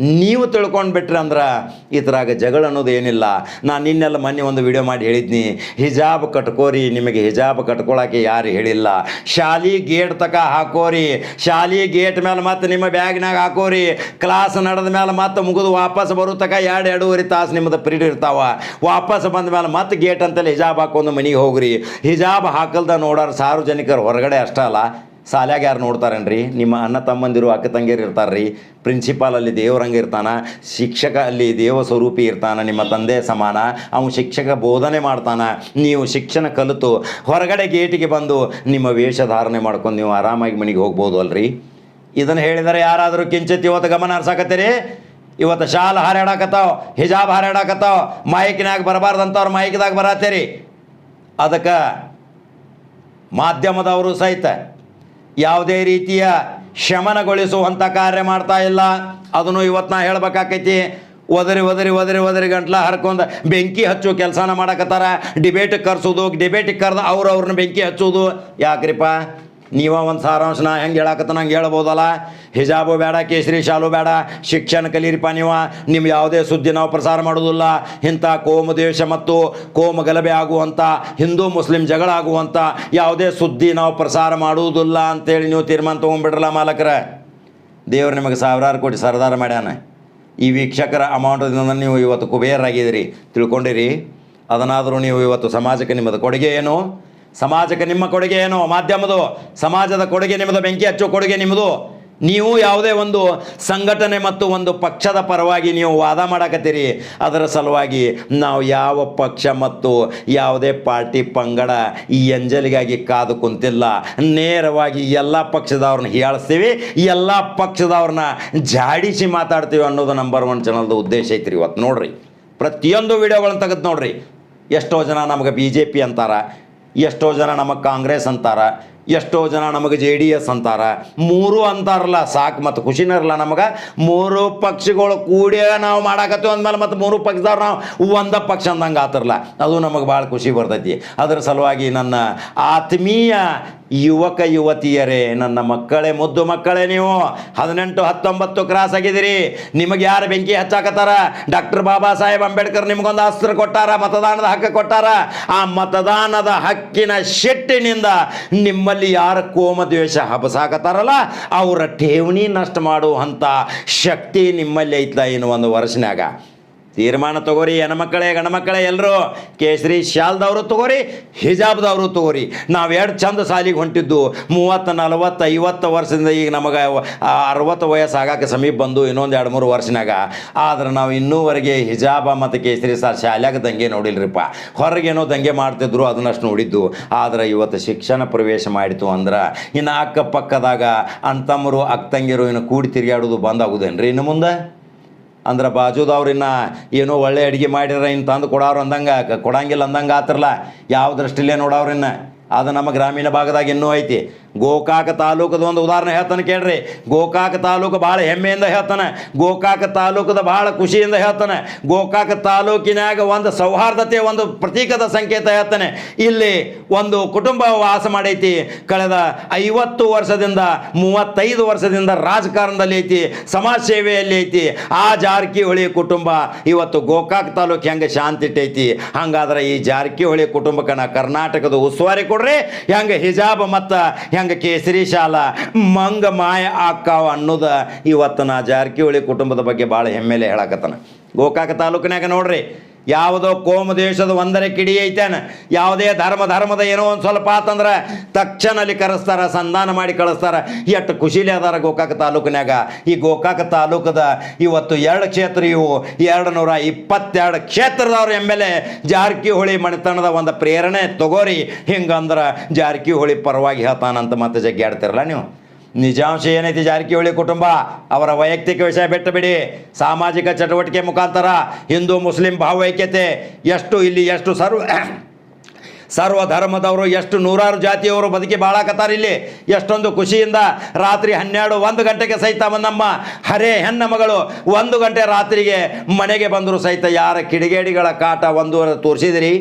A: ನೀವು ತಿಳ್ಕೊಂಡು ಬಿಟ್ರಿ ಅಂದ್ರೆ ಇದ್ರಾಗ ಜಗಳ ಅನ್ನೋದು ಏನಿಲ್ಲ. ನಾನು ನಿನ್ನೆಲ್ಲ ಮೊನ್ನೆ ಒಂದು ವಿಡಿಯೋ ಮಾಡಿ ಹೇಳಿದ್ನಿ. ಹಿಜಾಬ್ ಕಟ್ಕೋರಿ, ನಿಮಗೆ ಹಿಜಾಬ್ ಕಟ್ಕೊಳಕ್ಕೆ ಯಾರು ಹೇಳಿಲ್ಲ. ಶಾಲಿ ಗೇಟ್ ತಕ ಹಾಕೋರಿ. ಶಾಲಿ ಗೇಟ್ ಮೇಲೆ ಮತ್ತೆ ನಿಮ್ಮ ಬ್ಯಾಗ್ನಾಗ ಹಾಕೋರಿ. ಕ್ಲಾಸ್ ನಡೆದ ಮೇಲೆ ಮತ್ತೆ ಮುಗಿದು ವಾಪಸ್ ಬರೋ ತಕ ಎರಡು ಎರಡೂವರೆ ತಾಸು ನಿಮ್ಮದು ಪ್ರೀಡ್ ಇರ್ತಾವ. ವಾಪಸ್ ಬಂದ ಮೇಲೆ ಮತ್ತೆ ಗೇಟ್ ಅಂತಲ್ಲಿ ಹಿಜಾಬ್ ಹಾಕೊಂಡು ಮನೆಗೆ ಹೋಗ್ರಿ. ಹಿಜಾಬ್ ಹಾಕಲ್ದ ನೋಡೋರು ಸಾರ್ವಜನಿಕರು ಹೊರಗಡೆ ಅಷ್ಟೇ ಅಲ್ಲ. ಶಾಲ್ಯಾಗ ಯಾರು ನೋಡ್ತಾರೇನ್ರಿ? ನಿಮ್ಮ ಅಣ್ಣ ತಮ್ಮಂದಿರು, ಅಕ್ಕ ತಂಗಿಯರು ಇರ್ತಾರ್ರಿ. ಪ್ರಿನ್ಸಿಪಾಲ್ ಅಲ್ಲಿ ದೇವರಂಗೆ ಇರ್ತಾನ, ಶಿಕ್ಷಕ ಅಲ್ಲಿ ದೇವ ಸ್ವರೂಪಿ ಇರ್ತಾನ, ನಿಮ್ಮ ತಂದೆ ಸಮಾನ ಅವನು ಶಿಕ್ಷಕ ಬೋಧನೆ ಮಾಡ್ತಾನ, ನೀವು ಶಿಕ್ಷಣ ಕಲಿತು ಹೊರಗಡೆ ಗೇಟಿಗೆ ಬಂದು ನಿಮ್ಮ ವೇಷ ಧಾರಣೆ ಮಾಡ್ಕೊಂಡು ನೀವು ಆರಾಮಾಗಿ ಮನೆಗೆ ಹೋಗ್ಬೋದು ಅಲ್ರಿ? ಇದನ್ನು ಹೇಳಿದರೆ ಯಾರಾದರೂ ಕಿಂಚಿತ್ ಇವತ್ತು ಗಮನ ಹರ್ಸಾಕತ್ತೀರಿ? ಇವತ್ತು ಶಾಲ್ ಹಾರಾಡಾಕತ್ತಾವ, ಹಿಜಾಬ್ ಹಾರಾಡಾಕತ್ತಾವ ಮೈಕ್ನಾಗ ಬರಬಾರ್ದಂಥವ್ರು ಮಾಹಿತಿದಾಗ ಬರತ್ತೀರಿ? ಅದಕ್ಕೆ ಮಾಧ್ಯಮದವರು ಸಹಿತ ಯಾವುದೇ ರೀತಿಯ ಶಮನಗೊಳಿಸುವಂಥ ಕಾರ್ಯ ಮಾಡ್ತಾ ಇಲ್ಲ. ಅದನ್ನು ಇವತ್ತು ನಾ ಹೇಳ್ಬೇಕಾಕೈತಿ. ಒದರಿ ಒದರಿ ಒದರಿ ಒದರಿ ಗಂಟ್ಲ ಹರ್ಕೊಂಡು ಬೆಂಕಿ ಹಚ್ಚು ಕೆಲಸನ ಮಾಡಕತ್ತಾರ. ಡಿಬೇಟ್ ಕರ್ಸೋದು ಡಿಬೇಟಿಗೆ ಕರೆದು ಅವ್ರವ್ರನ್ನ ಬೆಂಕಿ ಹಚ್ಚೋದು. ಯಾಕ್ರಿಪ್ಪ ನೀವ ಒಂದು ಸಾರಾಂಶ ನಾ ಹೆಂಗೆ ಹೇಳಕತ್ತ ನಂಗೆ ಹೇಳ್ಬೋದಲ್ಲ? ಹಿಜಾಬು ಬೇಡ, ಕೇಸರಿ ಶಾಲು ಬೇಡ, ಶಿಕ್ಷಣ ಕಲೀರಿಪ್ಪ ನೀವು. ನಿಮ್ಮ ಯಾವುದೇ ಸುದ್ದಿ ನಾವು ಪ್ರಸಾರ ಮಾಡೋದಿಲ್ಲ. ಇಂಥ ಕೋಮು ದೇಶ ಮತ್ತು ಕೋಮು ಗಲಭೆ ಆಗುವಂಥ ಹಿಂದೂ ಮುಸ್ಲಿಂ ಜಗಳ ಆಗುವಂಥ ಯಾವುದೇ ಸುದ್ದಿ ನಾವು ಪ್ರಸಾರ ಮಾಡುವುದಿಲ್ಲ ಅಂತೇಳಿ ನೀವು ತೀರ್ಮಾನ ತೊಗೊಂಡ್ಬಿಡ್ರಲ್ಲ ಮಾಲಕರ. ದೇವ್ರು ನಿಮಗೆ ಸಾವಿರಾರು ಕೋಟಿ ಸರದಾರ ಮಾಡ್ಯಾನ. ಈ ವೀಕ್ಷಕರ ಅಮೌಂಟದಿಂದ ನೀವು ಇವತ್ತು ಕುಬೇರಾಗಿದ್ದೀರಿ. ತಿಳ್ಕೊಂಡಿರಿ. ಅದನ್ನಾದರೂ ನೀವು ಇವತ್ತು ಸಮಾಜಕ್ಕೆ ನಿಮ್ಮದು ಕೊಡುಗೆ ಏನು? ಸಮಾಜಕ್ಕೆ ನಿಮ್ಮ ಕೊಡುಗೆ ಏನು? ಮಾಧ್ಯಮದು. ಸಮಾಜದ ಕೊಡುಗೆ ನಿಮ್ಮದು ಬೆಂಕಿ ಹಚ್ಚೋ ಕೊಡುಗೆ ನಿಮ್ಮದು ನೀವು ಯಾವುದೇ ಒಂದು ಸಂಘಟನೆ ಮತ್ತು ಒಂದು ಪಕ್ಷದ ಪರವಾಗಿ ನೀವು ವಾದ ಮಾಡಕತ್ತೀರಿ. ಅದರ ಸಲುವಾಗಿ ನಾವು ಯಾವ ಪಕ್ಷ ಮತ್ತು ಯಾವುದೇ ಪಾರ್ಟಿ ಪಂಗಡ ಈ ಎಂಜಲಿಗಾಗಿ ಕಾದು ಕುಂತಿಲ್ಲ. ನೇರವಾಗಿ ಎಲ್ಲ ಪಕ್ಷದವ್ರನ್ನ ಹೇಳಿಸ್ತೀವಿ, ಎಲ್ಲ ಪಕ್ಷದವ್ರನ್ನ ಜಾಡಿಸಿ ಮಾತಾಡ್ತೀವಿ ಅನ್ನೋದು ನಂಬರ್ ಒನ್ ಚಾನಲ್ದು ಉದ್ದೇಶ ಐತ್ರಿ ಇವತ್ತು ನೋಡ್ರಿ, ಪ್ರತಿಯೊಂದು ವಿಡಿಯೋಗಳನ್ನ ತೆಗೆದು ನೋಡ್ರಿ. ಎಷ್ಟೋ ಜನ ನಮಗೆ ಬಿ ಜೆ ಪಿ ಅಂತಾರ. ಎಷ್ಟೋ ಜನ ನಮಗೆ ಕಾಂಗ್ರೆಸ್ ಅಂತಾರ, ಎಷ್ಟೋ ಜನ ನಮಗೆ ಜೆ ಡಿ ಎಸ್ ಅಂತಾರ, ಮೂರು ಅಂತಾರಲ್ಲ ಸಾಕು ಮತ್ತು ಖುಷಿನೇ ಇರಲ್ಲ ನಮಗೆ. ಮೂರು ಪಕ್ಷಗಳು ಕೂಡಿ ನಾವು ಮಾಡಾಕತ್ತೀವಿ ಅಂದಮೇಲೆ ಮತ್ತು ಮೂರು ಪಕ್ಷದವ್ರು ನಾವು ಒಂದ ಪಕ್ಷ ಅಂದಂಗೆ ಆತರಲ್ಲ ಅದು ನಮಗೆ ಭಾಳ ಖುಷಿ ಬರ್ತೈತಿ. ಅದರ ಸಲುವಾಗಿ ನನ್ನ ಆತ್ಮೀಯ ಯುವಕ ಯುವತಿಯರೇ, ನನ್ನ ಮಕ್ಕಳೇ, ಮುದ್ದು ಮಕ್ಕಳೇ ನೀವು, ಹದಿನೆಂಟು, ಹತ್ತೊಂಬತ್ತು ಕ್ರಾಸ್ ಆಗಿದ್ದೀರಿ. ನಿಮಗೆ ಯಾರು ಬೆಂಕಿ ಹಚ್ಚಾಕತ್ತಾರ? ಡಾಕ್ಟರ್ ಬಾಬಾ ಸಾಹೇಬ್ ಅಂಬೇಡ್ಕರ್ ನಿಮ್ಗೊಂದು ಅಸ್ತ್ರ ಕೊಟ್ಟಾರ, ಮತದಾನದ ಹಕ್ಕು ಕೊಟ್ಟಾರ? ಆ ಮತದಾನದ ಹಕ್ಕಿನ ಶೆಟ್ಟಿನಿಂದ ನಿಮ್ಮಲ್ಲಿ ಯಾರ ಕೋಮ, ದ್ವೇಷ ಹಬಸಾಕತ್ತಾರಲ್ಲ ಅವರ ಠೇವಣಿ ನಷ್ಟ ಮಾಡುವಂಥ ಶಕ್ತಿ ನಿಮ್ಮಲ್ಲಿ ಐತ ಇನ್ನು ಒಂದು ವರ್ಷನ್ಯಾಗ. ತೀರ್ಮಾನ ತಗೋರಿ ಹೆಣ್ಮಕ್ಕಳೇ ಗಣಮಕ್ಕಳೇ ಎಲ್ಲರೂ ಕೇಸರಿ ಶಾಲ್ದವರು ತಗೋರಿ, ಹಿಜಾಬ್ದವರು ತಗೋರಿ. ನಾವು ಎರಡು ಚಂದ ಸಾಲಿಗೆ ಹೊಂಟಿದ್ದು, ಮೂವತ್ತು, ನಲವತ್ತು, ಐವತ್ತು ವರ್ಷದಿಂದ ಈಗ ನಮಗೆ ಅರವತ್ತು ವಯಸ್ಸು ಸಮೀಪ ಬಂದು ಇನ್ನೊಂದು ಎರಡು, ಮೂರು ವರ್ಷನಾಗ ಆದ್ರೆ ನಾವು ಇನ್ನೂವರೆಗೆ ಹಿಜಾಬ ಮತ್ತು ಕೇಸರಿ ಸಾರ್ ಶಾಲ್ಯಾಗ ದಂಗೆ ನೋಡಿಲ್ರಿಪ್ಪ. ಹೊರಗೇನೋ ದಂಗೆ ಮಾಡ್ತಿದ್ರು, ಅದನ್ನಷ್ಟು ನೋಡಿದ್ದು. ಆದ್ರೆ ಇವತ್ತು ಶಿಕ್ಷಣ ಪ್ರವೇಶ ಮಾಡಿತು ಅಂದ್ರೆ, ಇನ್ನು ಅಕ್ಕಪಕ್ಕದಾಗ ಅಂತಮ್ಮರು ಅಕ್ಕಂಗಿರು ಇನ್ನು ಕೂಡಿ ತಿರುಗಾಡೋದು ಬಂದಾಗುದೇನ್ರಿ ಇನ್ನು ಮುಂದೆ? ಅಂದ್ರೆ ಬಾಜುದವ್ರಿನ್ನ ಏನೋ ಒಳ್ಳೆ ಅಡುಗೆ ಮಾಡಿರ ಇನ್ನು ತಂದು ಕೊಡೋರು ಅಂದಂಗೆ ಕೊಡಂಗಿಲ್ಲ ಅಂದಂಗೆ ಆತರಲ್ಲ ಯಾವ ದೃಷ್ಟಿಲೇ ನೋಡೋರಿನ್ನ ಅದು ನಮ್ಮ ಗ್ರಾಮೀಣ ಭಾಗದಾಗ ಇನ್ನೂ ಐತಿ. ಗೋಕಾಕ ತಾಲೂಕದ ಒಂದು ಉದಾಹರಣೆ ಹೇಳ್ತಾನೆ ಕೇಳ್ರಿ. ಗೋಕಾಕ ತಾಲೂಕು ಭಾಳ ಹೆಮ್ಮೆಯಿಂದ ಹೇಳ್ತಾನೆ. ಗೋಕಾಕ ತಾಲೂಕದ ಭಾಳ ಖುಷಿಯಿಂದ ಹೇಳ್ತಾನೆ. ಗೋಕಾಕ ತಾಲೂಕಿನಾಗ ಒಂದು ಸೌಹಾರ್ದತೆ, ಒಂದು ಪ್ರತೀಕದ ಸಂಕೇತ ಹೇಳ್ತಾನೆ. ಇಲ್ಲಿ ಒಂದು ಕುಟುಂಬ ವಾಸ ಮಾಡೈತಿ. ಕಳೆದ ಐವತ್ತು ವರ್ಷದಿಂದ, ಮೂವತ್ತೈದು ವರ್ಷದಿಂದ ರಾಜಕಾರಣದಲ್ಲಿ ಐತಿ, ಸಮಾಜ ಸೇವೆಯಲ್ಲಿ ಐತಿ. ಆ ಜಾರಕಿಹೊಳಿ ಕುಟುಂಬ ಇವತ್ತು ಗೋಕಾಕ್ ತಾಲೂಕು ಹೆಂಗೆ ಶಾಂತಿ ಇಟ್ಟೈತಿ. ಹಂಗಾದ್ರೆ ಈ ಜಾರಕಿಹೊಳಿ ಕುಟುಂಬಕ್ಕನ ಕರ್ನಾಟಕದ ಉಸ್ತುವಾರಿ ಕೊಡ್ರಿ. ಹೆಂಗೆ ಹಿಜಾಬ್ ಮತ್ತು ಹೆಂಗೆ ಕೇಸರಿ ಶಾಲ ಮಂಗ ಮಾಯ ಆಕ್ಕಾವ ಅನ್ನೋದ ಇವತ್ತು ನಾ ಜಾರಕಿಹೊಳಿ ಕುಟುಂಬದ ಬಗ್ಗೆ ಭಾಳ ಹೆಮ್ಮೆಲೆ ಹೇಳಕತ್ತಾನ. ಗೋಕಾಕ ತಾಲೂಕಿನಾಗ ನೋಡ್ರಿ ಯಾವುದೋ ಕೋಮ ದೇಶದ ಒಂದರ ಕಿಡಿ ಐತೇನ? ಯಾವುದೇ ಧರ್ಮ, ಧರ್ಮದ ಏನೋ ಒಂದು ಸ್ವಲ್ಪ ಆತಂದ್ರೆ ತಕ್ಷಣ ಅಲ್ಲಿ ಕರೆಸ್ತಾರ, ಸಂಧಾನ ಮಾಡಿ ಕಳಿಸ್ತಾರ. ಎಷ್ಟು ಖುಷಿಲಿ ಅದಾರ ಗೋಕಾಕ ತಾಲೂಕಿನಾಗ ಈ ಗೋಕಾಕ ತಾಲೂಕದ ಇವತ್ತು ಎರಡು ಕ್ಷೇತ್ರ ಇವು. ಎರಡು ನೂರ ಇಪ್ಪತ್ತೆರಡು ಕ್ಷೇತ್ರದವ್ರ ಎಂ ಎಲ್ ಎ ಜಾರಕಿಹೊಳಿ ಮಣಿತನದ ಒಂದು ಪ್ರೇರಣೆ ತಗೋರಿ. ಹಿಂಗಂದ್ರೆ ಜಾರಕಿಹೊಳಿ ಪರವಾಗಿ ಹೇಳ್ತಾನಂತ ಮತ್ತೆ ಜಗ್ಗಾಡ್ತಿರಲ್ಲ ನೀವು? ನಿಜಾಂಶ ಏನೈತಿ ಜಾರಕಿಹೊಳಿ ಕುಟುಂಬ? ಅವರ ವೈಯಕ್ತಿಕ ವಿಷಯ ಬಿಟ್ಟು ಬಿಡಿ ಸಾಮಾಜಿಕ ಚಟುವಟಿಕೆ ಮುಖಾಂತರ ಹಿಂದೂ ಮುಸ್ಲಿಂ ಭಾವೈಕ್ಯತೆ ಎಷ್ಟು ಇಲ್ಲಿ ಎಷ್ಟು ಸರ್ವ ಸರ್ವ ಧರ್ಮದವರು ಎಷ್ಟು ನೂರಾರು ಜಾತಿಯವರು ಬದುಕಿ ಬಾಳಾಕತ್ತಾರ ಇಲ್ಲಿ. ಎಷ್ಟೊಂದು ಖುಷಿಯಿಂದ ರಾತ್ರಿ ಹನ್ನೆರಡು ಒಂದು ಗಂಟೆಗೆ ಸಹಿತ ನಮ್ಮ ಹರೇ ಹೆಣ್ಣ ಮಗಳು ಒಂದು ಗಂಟೆ ರಾತ್ರಿಗೆ ಮನೆಗೆ ಬಂದರು ಸಹಿತ ಯಾರ ಕಿಡಿಗೇಡಿಗಳ ಕಾಟ ಒಂದು ತೋರಿಸಿದಿರಿ?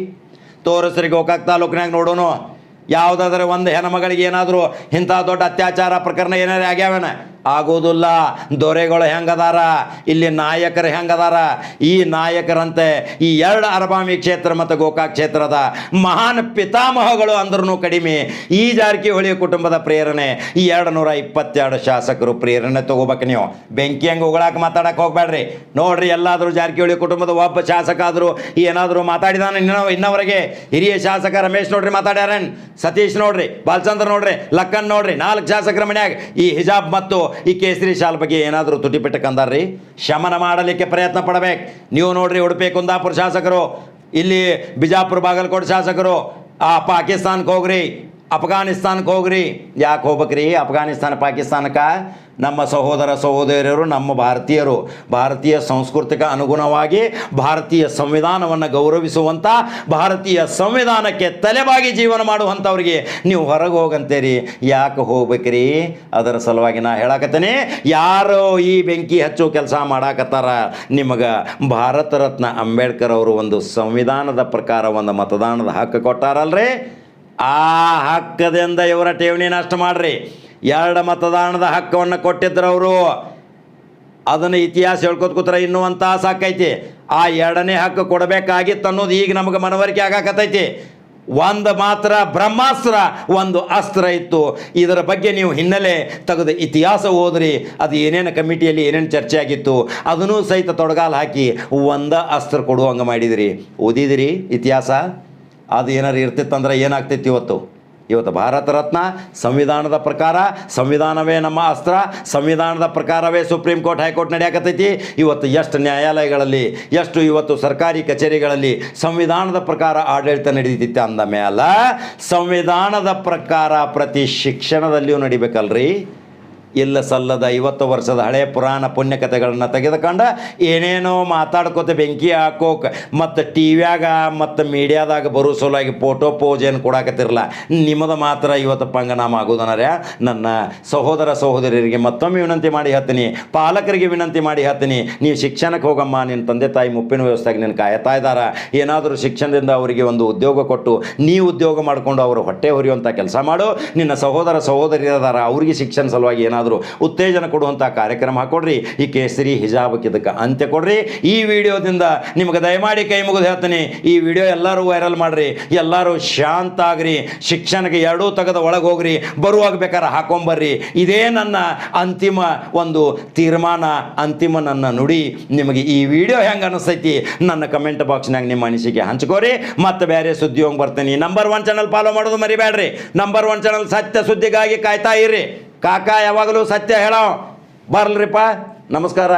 A: ತೋರಿಸ್ರಿ ಗೋಕಾಕ್ ತಾಲೂಕಿನಾಗ ನೋಡೋಣ ಯಾವುದಾದ್ರೆ ಒಂದು ಹೆಣ್ಮಗಳಿಗೆ ಏನಾದರೂ ಇಂಥ ದೊಡ್ಡ ಅತ್ಯಾಚಾರ ಪ್ರಕರಣ ಏನಾರು ಆಗ್ಯಾವೇನ? ಆಗೋದಿಲ್ಲ. ದೊರೆಗಳು ಹೆಂಗದಾರ? ಇಲ್ಲಿ ನಾಯಕರು ಹೆಂಗದಾರ? ಈ ನಾಯಕರಂತೆ ಈ ಎರಡು ಅರಬಾಮಿ ಕ್ಷೇತ್ರ ಮತ್ತು ಗೋಕಾಕ್ ಕ್ಷೇತ್ರದ ಮಹಾನ್ ಪಿತಾಮಹಗಳು ಅಂದ್ರೂ ಕಡಿಮೆ. ಈ ಜಾರಕಿಹೊಳಿ ಕುಟುಂಬದ ಪ್ರೇರಣೆ, ಈ ಎರಡು ನೂರ ಇಪ್ಪತ್ತೆರಡು ಶಾಸಕರು ಪ್ರೇರಣೆ ತಗೋಬೇಕು ನೀವು. ಬೆಂಕಿ ಹಂಗೆ ಉಗಳಾಕ ಮಾತಾಡಕ್ಕೆ ಹೋಗ್ಬೇಡ್ರಿ. ನೋಡ್ರಿ, ಎಲ್ಲಾದರೂ ಜಾರಕಿಹೊಳಿ ಕುಟುಂಬದ ಒಬ್ಬ ಶಾಸಕ ಆದರೂ ಏನಾದರೂ ಮಾತಾಡಿದಾನ ಇನ್ನೂ, ಇನ್ನವರೆಗೆ. ಹಿರಿಯ ಶಾಸಕ ರಮೇಶ್ ನೋಡ್ರಿ ಮಾತಾಡ್ಯಾರೇನು? ಸತೀಶ್ ನೋಡ್ರಿ, ಬಾಲಚಂದ್ರ ನೋಡ್ರಿ, ಲಕ್ಕನ್ ನೋಡ್ರಿ, ನಾಲ್ಕು ಶಾಸಕರ ಮನ್ಯಾಗ. ಈ ಹಿಜಾಬ್ ಮತ್ತು ಈ ಕೇಸರಿ ಶಾಲ್ ಬಗ್ಗೆ ಏನಾದರೂ ತುಟಿಪೆಟ್ಟು ಕಂದಾರ್ರಿ? ಶಮನ ಮಾಡಲಿಕ್ಕೆ ಪ್ರಯತ್ನ ಪಡಬೇಕು. ನೀವು ನೋಡ್ರಿ ಉಡುಪಿ ಕುಂದಾಪುರ ಶಾಸಕರು, ಇಲ್ಲಿ ಬಿಜಾಪುರ ಬಾಗಲಕೋಟೆ ಶಾಸಕರು, ಆ ಪಾಕಿಸ್ತಾನಕ್ಕೆ ಹೋಗ್ರಿ, ಅಫ್ಘಾನಿಸ್ತಾನಕ್ಕೆ ಹೋಗ್ರಿ. ಯಾಕೆ ಹೋಗ್ಬೇಕ್ರಿ? ಅಫ್ಘಾನಿಸ್ತಾನ ಪಾಕಿಸ್ತಾನಕ್ಕೆ ನಮ್ಮ ಸಹೋದರ ಸಹೋದರಿಯರು, ನಮ್ಮ ಭಾರತೀಯರು, ಭಾರತೀಯ ಸಂಸ್ಕೃತಿಕ ಅನುಗುಣವಾಗಿ ಭಾರತೀಯ ಸಂವಿಧಾನವನ್ನು ಗೌರವಿಸುವಂಥ ಭಾರತೀಯ ಸಂವಿಧಾನಕ್ಕೆ ತಲೆಬಾಗಿ ಜೀವನ ಮಾಡುವಂಥವ್ರಿಗೆ ನೀವು ಹೊರಗೆ ಹೋಗಂತೀರಿ. ಯಾಕೆ ಹೋಗ್ಬೇಕ್ರಿ? ಅದರ ಸಲುವಾಗಿ ನಾ ಹೇಳಕತ್ತೇನೆ, ಯಾರು ಈ ಬೆಂಕಿ ಹಚ್ಚೋ ಕೆಲಸ ಮಾಡಾಕತ್ತಾರ. ನಿಮಗೆ ಭಾರತ ರತ್ನ ಅಂಬೇಡ್ಕರ್ ಅವರು ಒಂದು ಸಂವಿಧಾನದ ಪ್ರಕಾರ ಒಂದು ಮತದಾನದ ಹಕ್ಕು ಕೊಟ್ಟಾರಲ್ರಿ? ಆ ಹಕ್ಕದಿಂದ ಇವರ ಠೇವಣಿ ನಷ್ಟ ಮಾಡ್ರಿ. ಎರಡು ಮತದಾನದ ಹಕ್ಕವನ್ನು ಕೊಟ್ಟಿದ್ರು ಅವರು. ಅದನ್ನು ಇತಿಹಾಸ ಹೇಳ್ಕೊತ ಕೂತ್ರ ಇನ್ನೂ ಅಂತ ಸಾಕೈತಿ ಆ ಎರಡನೇ ಹಕ್ಕು ಕೊಡಬೇಕಾಗಿತ್ತು ಅನ್ನೋದು ಈಗ ನಮಗೆ ಮನವರಿಕೆ ಆಗಾಕತ್ತೈತಿ. ಒಂದು ಮಾತ್ರ ಬ್ರಹ್ಮಾಸ್ತ್ರ, ಒಂದು ಅಸ್ತ್ರ ಇತ್ತು. ಇದರ ಬಗ್ಗೆ ನೀವು ಹಿನ್ನೆಲೆ ತೆಗೆದು ಇತಿಹಾಸ ಓದ್ರಿ. ಅದು ಏನೇನು ಕಮಿಟಿಯಲ್ಲಿ ಏನೇನು ಚರ್ಚೆ ಆಗಿತ್ತು, ಅದನ್ನೂ ಸಹಿತ ತೊಡಗಾಲು ಹಾಕಿ ಒಂದ ಅಸ್ತ್ರ ಕೊಡುವಂಗೆ ಮಾಡಿದಿರಿ. ಓದಿದಿರಿ ಇತಿಹಾಸ? ಅದು ಏನಾರು ಇರ್ತಿತ್ತಂದ್ರೆ ಏನಾಗ್ತಿತ್ತು ಇವತ್ತು? ಇವತ್ತು ಭಾರತ ರತ್ನ ಸಂವಿಧಾನದ ಪ್ರಕಾರ ಸಂವಿಧಾನವೇ ನಮ್ಮ ಅಸ್ತ್ರ, ಸಂವಿಧಾನದ ಪ್ರಕಾರವೇ ಸುಪ್ರೀಂ ಕೋರ್ಟ್, ಹೈಕೋರ್ಟ್ ನಡೆಯಾಕತ್ತೈತಿ. ಇವತ್ತು ಎಷ್ಟು ನ್ಯಾಯಾಲಯಗಳಲ್ಲಿ, ಎಷ್ಟು ಇವತ್ತು ಸರ್ಕಾರಿ ಕಚೇರಿಗಳಲ್ಲಿ ಸಂವಿಧಾನದ ಪ್ರಕಾರ ಆಡಳಿತ ನಡೀತಿತ್ತು ಅಂದ ಮೇಲೆ ಸಂವಿಧಾನದ ಪ್ರಕಾರ ಪ್ರತಿ ಶಿಕ್ಷಣದಲ್ಲಿಯೂ ನಡಿಬೇಕಲ್ರಿ? ಇಲ್ಲ ಸಲ್ಲದ ಐವತ್ತು ವರ್ಷದ ಹಳೆ ಪುರಾಣ ಪುಣ್ಯಕಥೆಗಳನ್ನು ತೆಗೆದುಕೊಂಡು ಏನೇನೋ ಮಾತಾಡ್ಕೋತ ಬೆಂಕಿ ಹಾಕೋಕೆ ಮತ್ತು ಟಿ ವ್ಯಾಗ ಮತ್ತು ಮೀಡಿಯಾದಾಗ ಬರೋ ಸಲುವಾಗಿ ಫೋಟೋ ಪೋಸ್ ಏನು ಕೊಡಾಕತ್ತಿರಲ್ಲ, ನಿಮ್ಮದು ಮಾತ್ರ ಇವತ್ತು ಪಂಗನಾಮ ಆಗೋದನರ್ಯ ನನ್ನ ಸಹೋದರ ಸಹೋದರಿಯರಿಗೆ ಮತ್ತೊಮ್ಮೆ ವಿನಂತಿ ಮಾಡಿ ಹೇಳ್ತೀನಿ, ಪಾಲಕರಿಗೆ ವಿನಂತಿ ಮಾಡಿ ಹೇಳ್ತೀನಿ, ನೀವು ಶಿಕ್ಷಣಕ್ಕೆ ಹೋಗಮ್ಮ ನಿನ್ನ ತಂದೆ ತಾಯಿ ಮುಪ್ಪಿನ ವ್ಯವಸ್ಥೆಗೆ ನಿನ್ನ ಕಾಯ್ತಾ ಇದ್ದಾರ, ಏನಾದರೂ ಶಿಕ್ಷಣದಿಂದ ಅವರಿಗೆ ಒಂದು ಉದ್ಯೋಗ ಕೊಟ್ಟು ನೀ ಉದ್ಯೋಗ ಮಾಡಿಕೊಂಡು ಅವರು ಹೊಟ್ಟೆ ಹೊರಿಯುವಂಥ ಕೆಲಸ ಮಾಡು, ನಿನ್ನ ಸಹೋದರ ಸಹೋದರಿಯರಾರ ಅವ್ರಿಗೆ ಶಿಕ್ಷಣ ಸಲುವಾಗಿ ಏನಾದರೂ ಏನಾದರೂ ಉತ್ತೇಜನ ಕೊಡುವಂಥ ಕಾರ್ಯಕ್ರಮ ಹಾಕೊಡ್ರಿ. ಈ ಕೇಸರಿ ಹಿಜಾಬಕ್ಕೆ ಇದಕ್ಕೆ ಅಂತ್ಯ ಕೊಡ್ರಿ. ಈ ವಿಡಿಯೋದಿಂದ ನಿಮಗೆ ದಯಮಾಡಿ ಕೈ ಮುಗಿದು ಹೇಳ್ತೀನಿ. ಈ ವಿಡಿಯೋ ಎಲ್ಲರೂ ವೈರಲ್ ಮಾಡ್ರಿ. ಎಲ್ಲರೂ ಶಾಂತ ಆಗ್ರಿ. ಶಿಕ್ಷಣಕ್ಕೆ ಎರಡೂ ತಗದ ಒಳಗೆ ಹೋಗ್ರಿ. ಬರುವಾಗ ಬೇಕಾದ್ರೆ ಹಾಕೊಂಬರ್ರಿ. ಇದೇ ನನ್ನ ಅಂತಿಮ ಒಂದು ತೀರ್ಮಾನ, ಅಂತಿಮ ನನ್ನ ನುಡಿ. ನಿಮಗೆ ಈ ವಿಡಿಯೋ ಹೆಂಗೆ ಅನಿಸ್ತೈತಿ ನನ್ನ ಕಮೆಂಟ್ ಬಾಕ್ಸ್ನಾಗ ನಿಮ್ಮ ಅನಿಸಿಕೆ ಹಂಚ್ಕೋರಿ. ಮತ್ತೆ ಬೇರೆ ಸುದ್ದಿ ಹೋಗಿ ಬರ್ತೀನಿ. ನಂಬರ್ ಒನ್ ಚಾನಲ್ ಫಾಲೋ ಮಾಡೋದು ಮರಿಬೇಡ್ರಿ ನಂಬರ್ ಒನ್ ಚಾನಲ್ ಸತ್ಯ ಸುದ್ದಿಗಾಗಿ ಕಾಯ್ತಾ ಇರ್ರಿ. ಕಾಕ ಯಾವಾಗಲೂ ಸತ್ಯ ಹೇಳೋ. ಬರ್ಲ್ರಿಪ್ಪ ನಮಸ್ಕಾರ.